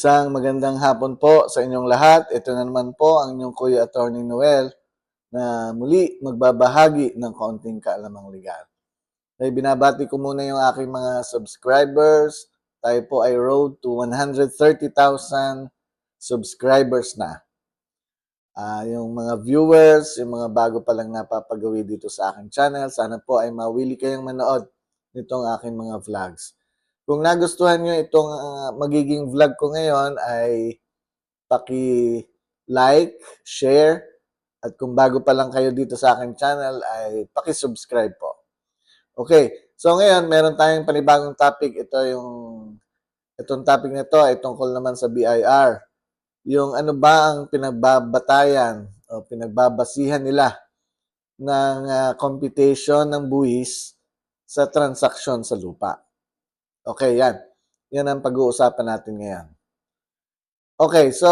Isang magandang hapon po sa inyong lahat. Ito na naman po ang inyong Kuya Attorney Noel na muli magbabahagi ng kaunting kaalamang legal. Ay binabati ko muna yung aking mga subscribers. Tayo po ay road to 130,000 subscribers na. Ah, yung mga viewers, yung mga bago pa lang napapagawi dito sa aking channel, sana po ay mawili kayong manood nitong aking mga vlogs. Kung nagustuhan nyo itong ah, magiging vlog ko ngayon ay paki-like, share, at kung bago pa lang kayo dito sa aking channel ay paki-subscribe po. Okay, so ngayon meron tayong panibagong topic. Ito yung itong topic na ito ay tungkol naman sa BIR. Yung ano ba ang pinagbabatayan o pinagbabasihan nila ng ah, computation ng buwis sa transaksyon sa lupa. Okay, yan. Yan ang pag-uusapan natin ngayon. Okay, so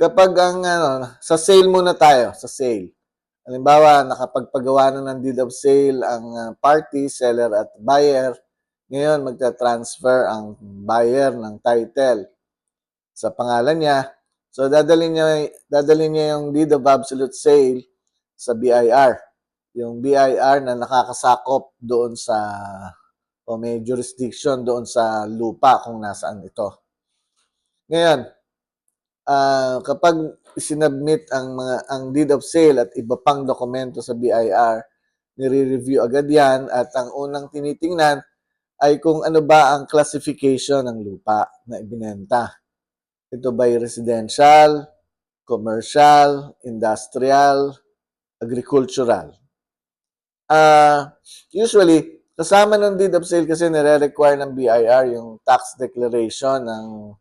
kapag ang ano, sa sale muna tayo, sa sale. Halimbawa, nakapagpagawa na ng deed of sale ang ah, party, seller at buyer. Ngayon, magta-transfer ang buyer ng title sa pangalan niya. So, dadalhin niya, dadalhin niya yung deed of absolute sale sa BIR. Yung BIR na nakakasakop doon sa o may jurisdiction doon sa lupa kung nasaan ito. Ngayon, ah, kapag sinubmit ang mga ang deed of sale at iba pang dokumento sa BIR, nire-review agad 'yan at ang unang tinitingnan ay kung ano ba ang classification ng lupa na ibinenta. Ito ba residential, commercial, industrial, agricultural. Ah, usually kasama ng deed of sale kasi nire-require ng BIR yung tax declaration ng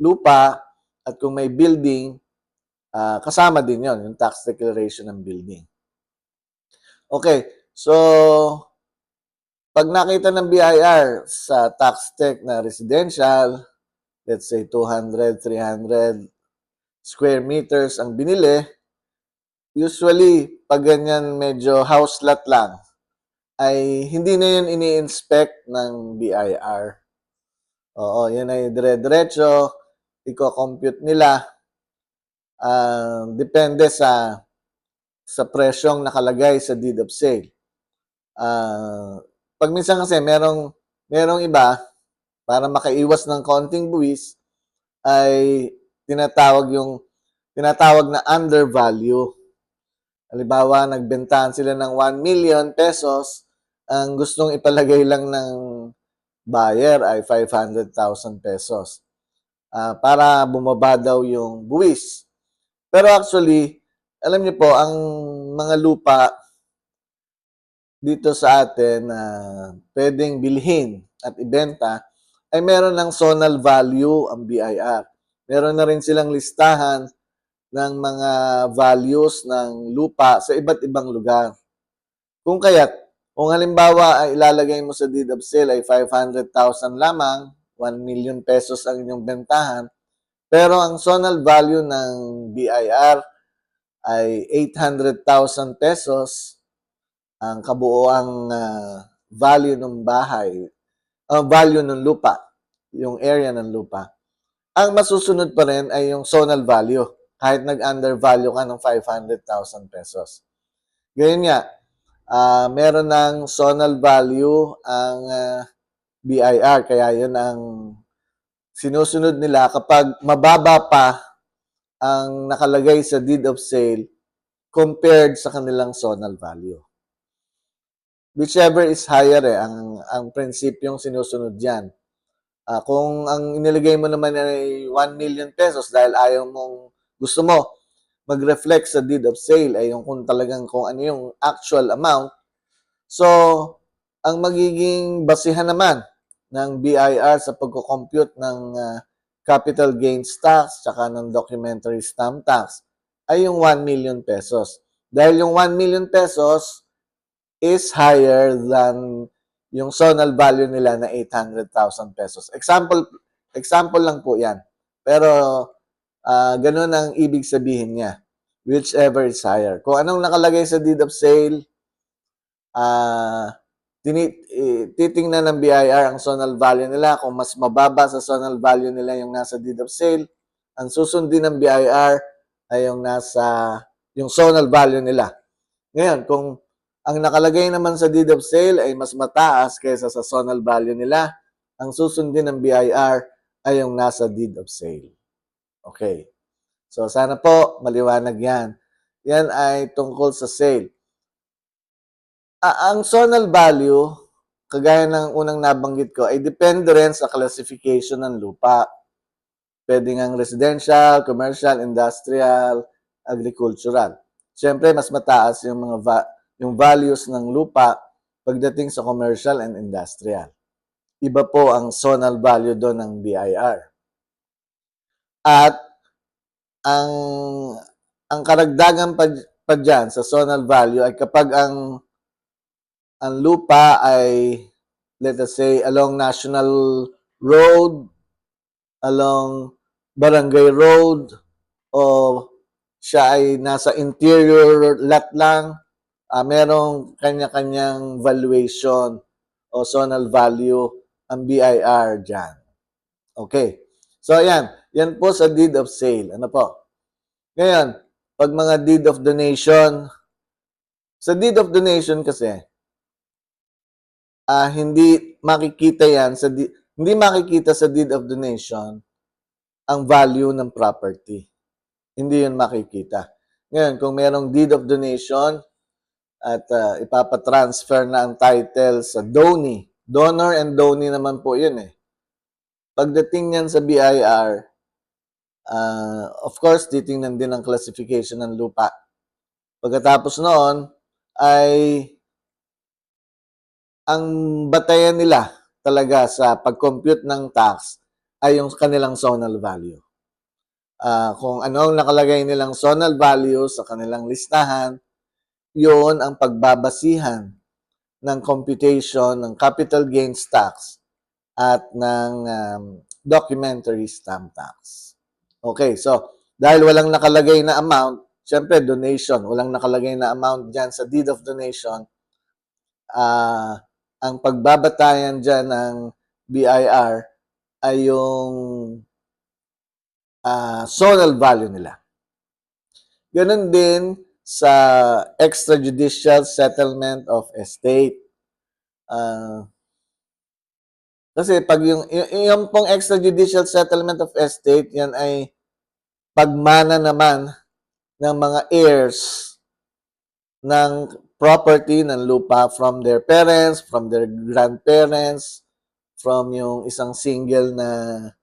lupa at kung may building, ah, kasama din yon yung tax declaration ng building. Okay, so pag nakita ng BIR sa tax tech na residential, let's say 200, 300 square meters ang binili, usually pag ganyan medyo house lot lang, ay hindi na yun ini-inspect ng BIR. Oo, yun ay dire-diretso, i-compute nila. Ah, depende sa sa presyong nakalagay sa deed of sale. Ah, pag minsan kasi merong merong iba para makaiwas ng konting buwis ay tinatawag yung tinatawag na undervalue. Halimbawa, nagbentahan sila ng 1 million pesos, ang gustong ipalagay lang ng buyer ay 500,000 pesos. Ah, para bumaba daw yung buwis. Pero actually, alam niyo po, ang mga lupa dito sa atin na pwedeng bilhin at ibenta ay meron ng zonal value ang BIR. Meron na rin silang listahan ng mga values ng lupa sa iba't ibang lugar. Kung kaya't, kung halimbawa ay ilalagay mo sa deed of sale ay 500,000 lamang, 1 million pesos ang inyong bentahan, pero ang zonal value ng BIR ay 800,000 pesos, ang kabuoang ah, value ng bahay, ang value ng lupa, yung area ng lupa. Ang masusunod pa rin ay yung zonal value, kahit nag-undervalue ka ng 500,000 pesos. Ganyan nga, ah, meron ng zonal value ang ah, BIR, kaya yun ang sinusunod nila kapag mababa pa ang nakalagay sa deed of sale compared sa kanilang zonal value. Whichever is higher eh, ang, ang prinsipyong sinusunod yan. Ah, kung ang inilagay mo naman ay 1 million pesos dahil ayaw mong gusto mo mag-reflect sa deed of sale ay yung kung talagang kung ano yung actual amount. So, ang magiging basihan naman ng BIR sa pagko-compute ng ah, capital gains tax tsaka ng documentary stamp tax ay yung 1 million pesos. Dahil yung 1 million pesos is higher than yung zonal value nila na 800,000 pesos. Example example lang po 'yan. Pero ah ganun ang ibig sabihin niya. Whichever is higher. Kung anong nakalagay sa deed of sale, ah tini, eh, titingnan ng BIR ang zonal value nila. Kung mas mababa sa zonal value nila yung nasa deed of sale, ang susundin ng BIR ay yung nasa, yung zonal value nila. Ngayon, kung ang nakalagay naman sa deed of sale ay mas mataas kaysa sa zonal value nila, ang susundin ng BIR ay yung nasa deed of sale. Okay. So, sana po maliwanag yan. Yan ay tungkol sa sale. Ah, ang zonal value, kagaya ng unang nabanggit ko, ay depende rin sa classification ng lupa. Pwede ngang residential, commercial, industrial, agricultural. Siyempre, mas mataas yung mga va- yung values ng lupa pagdating sa commercial and industrial. Iba po ang zonal value doon ng BIR. At ang ang karagdagan pa, pa dyan sa zonal value ay kapag ang ang lupa ay let us say along national road, along barangay road, o siya ay nasa interior lot lang, ah, merong kanya-kanyang valuation o zonal value ang BIR dyan. Okay. So, ayan. Yan po sa deed of sale. Ano po? Ngayon, pag mga deed of donation, sa deed of donation kasi, ah hindi makikita yan sa di- hindi makikita sa deed of donation ang value ng property. Hindi yun makikita. Ngayon, kung merong deed of donation at ah, ipapatransfer na ang title sa donee, donor and donee naman po yun eh. Pagdating yan sa BIR, ah, of course, titingnan din ang classification ng lupa. Pagkatapos noon, ay ang batayan nila talaga sa pag-compute ng tax ay yung kanilang zonal value. Ah, kung ano ang nakalagay nilang zonal value sa kanilang listahan, yun ang pagbabasihan ng computation ng capital gains tax at ng um, documentary stamp tax. Okay, so dahil walang nakalagay na amount, syempre donation, walang nakalagay na amount dyan sa deed of donation, ah ang pagbabatayan dyan ng BIR ay yung ah, zonal value nila. Ganon din sa extrajudicial settlement of estate. Ah, kasi pag yung, y- yung pong extrajudicial settlement of estate, yan ay pagmana naman ng mga heirs ng property ng lupa from their parents, from their grandparents, from yung isang single na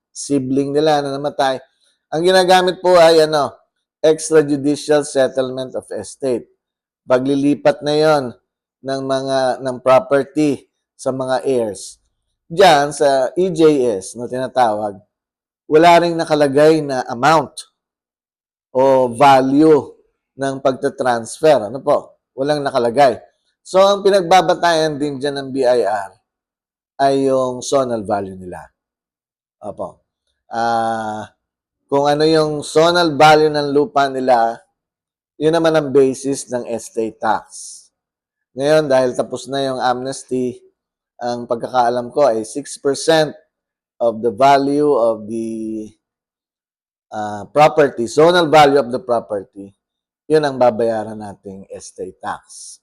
sibling nila na namatay. Ang ginagamit po ay ano, extrajudicial settlement of estate. Paglilipat na yon ng mga ng property sa mga heirs. Diyan sa EJS na tinatawag, wala ring nakalagay na amount o value ng pagtatransfer. Ano po? Walang nakalagay. So, ang pinagbabatayan din dyan ng BIR ay yung zonal value nila. Opo. Ah, kung ano yung zonal value ng lupa nila, yun naman ang basis ng estate tax. Ngayon, dahil tapos na yung amnesty, ang pagkakaalam ko ay 6% of the value of the uh, property, zonal value of the property, yun ang babayaran nating estate tax.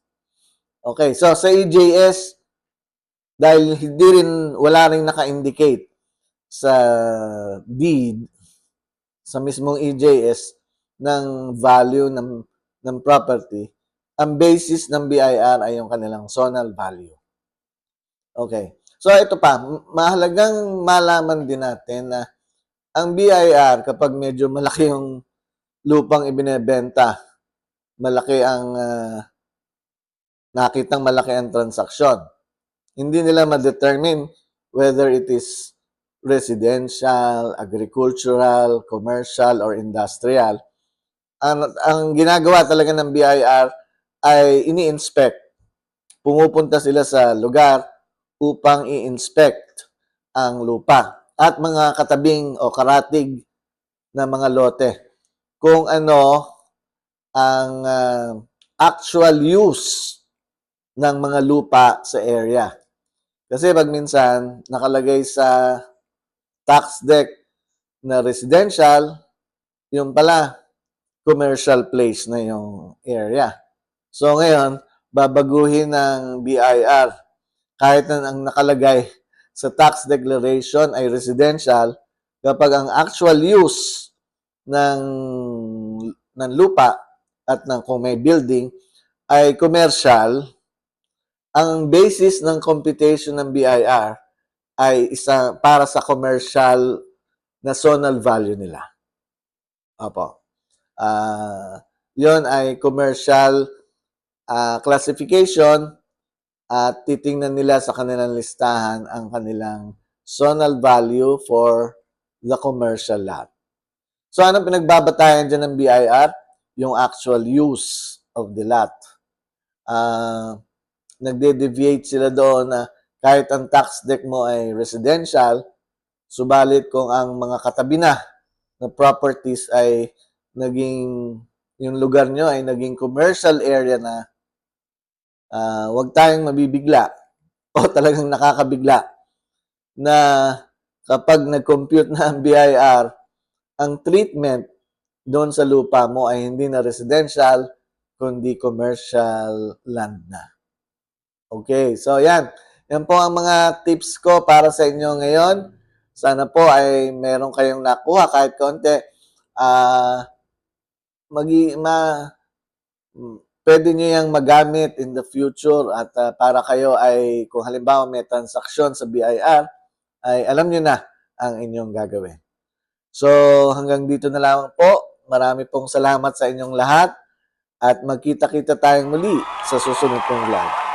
Okay, so sa EJS, dahil hindi rin, wala rin naka-indicate sa deed, sa mismong EJS, ng value ng, ng property, ang basis ng BIR ay yung kanilang zonal value. Okay. So ito pa, mahalagang malaman din natin na ang BIR kapag medyo malaki yung lupang ibinebenta, malaki ang uh, nakitang malaki ang transaksyon. Hindi nila ma-determine whether it is residential, agricultural, commercial, or industrial. Ang, ang ginagawa talaga ng BIR ay ini-inspect. Pumupunta sila sa lugar upang i-inspect ang lupa at mga katabing o karatig na mga lote. Kung ano ang uh, actual use ng mga lupa sa area. Kasi pag minsan nakalagay sa tax deck na residential, yung pala commercial place na yung area. So ngayon, babaguhin ng BIR kahit na ang nakalagay sa tax declaration ay residential, kapag ang actual use ng ng lupa at ng kung may building ay commercial, ang basis ng computation ng BIR ay isa para sa commercial na zonal value nila. Opo. Ah, 'yon ay commercial ah, classification at titingnan nila sa kanilang listahan ang kanilang zonal value for the commercial lot. So, anong pinagbabatayan dyan ng BIR? Yung actual use of the lot. Ah, nagde-deviate sila doon na kahit ang tax deck mo ay residential, subalit kung ang mga katabi na na properties ay naging yung lugar nyo ay naging commercial area na ah, wag tayong mabibigla o talagang nakakabigla na kapag nag-compute na ang BIR, ang treatment doon sa lupa mo ay hindi na residential, kundi commercial land na. Okay, so yan. Yan po ang mga tips ko para sa inyo ngayon. Sana po ay meron kayong nakuha kahit konti. Ah, magi ma pwede niyo yang magamit in the future at ah, para kayo ay kung halimbawa may transaksyon sa BIR ay alam niyo na ang inyong gagawin. So hanggang dito na lamang po. Marami pong salamat sa inyong lahat at magkita-kita tayong muli sa susunod kong vlog.